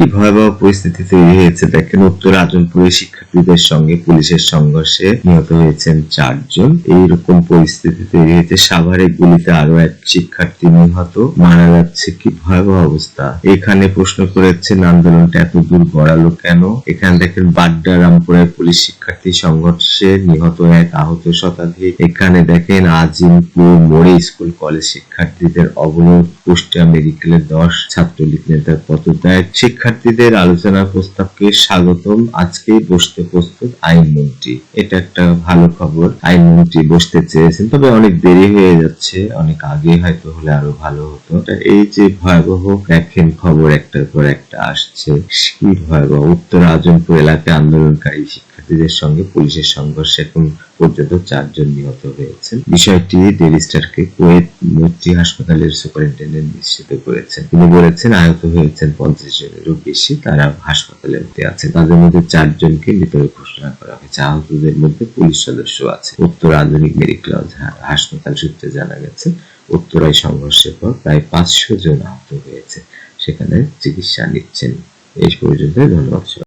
কি ভয়াবহ পরিস্থিতি তৈরি হয়েছে দেখেন, উত্তর আজমপুরের শিক্ষার্থীদের সঙ্গে পুলিশের সংঘর্ষে নিহত হয়েছেন চারজন। এইরকম পরিস্থিতি তৈরি হয়েছে। সাভারে গুলিতে আরও এক শিক্ষার্থী নিহত। মারা যাচ্ছে কি ভয়াবহ অবস্থা। এখানে প্রশ্ন করেছেন, আন্দোলনটা এত দূর গড়ালো কেন? এখানে দেখেন বাড্ডা রামপুরের পুলিশ শিক্ষার্থী সংঘর্ষে নিহত এক আহত শতাধিক। এখানে দেখেন, আজিমপুর মোড়ে স্কুল, কলেজ শিক্ষার্থীদের অবরোধ, কুষ্টিয়া মেডিকেলের দশ ছাত্রলীগ নেতার পদত্যাগ। শিক্ষার্থীদের আলোচনা প্রস্তাবকে স্বাগতম। আজকে বসতে প্রস্তুত আইনমন্ত্রী এটা একটা ভালো খবর। আইনমন্ত্রী বসতে চেয়েছেন। তবে অনেক দেরি হয়ে যাচ্ছে। অনেক আগে হয়তো হলে আরও ভালো হতো। এই যে ভয়াবহ, দেখেন খবর একটার পর একটা আসছে। কি ভয়াবহ? উত্তর আজমপুর এলাকায় আন্দোলনকারী শিক্ষার্থীদের সঙ্গে পুলিশের সংঘর্ষে এখন পর্যন্ত চারজন নিহত হয়েছেন। বিষয়টি ডেলি স্টারকে কুয়েত মৈত্রী হাসপাতালের সুপারিনটেন্ডেন্ট নিশ্চিত করেছেন। তিনি বলেছেন, আহত হয়েছেন পঞ্চাশ জনেরও বেশি, তারা হাসপাতালে ভর্তি আছে। তাদের মধ্যে চারজনকে মৃত ঘোষণা করা হয়েছে। আহতদের মধ্যে পুলিশ সদস্য আছে। উত্তর আধুনিক মেডিকেল হাসপাতাল সূত্রে জানা গেছে, উত্তরায় সংঘর্ষের পর প্রায় পাঁচশো জন আহত হয়েছে। সেখানে চিকিৎসা নিচ্ছেন। এই পর্যন্ত ধন্যবাদ।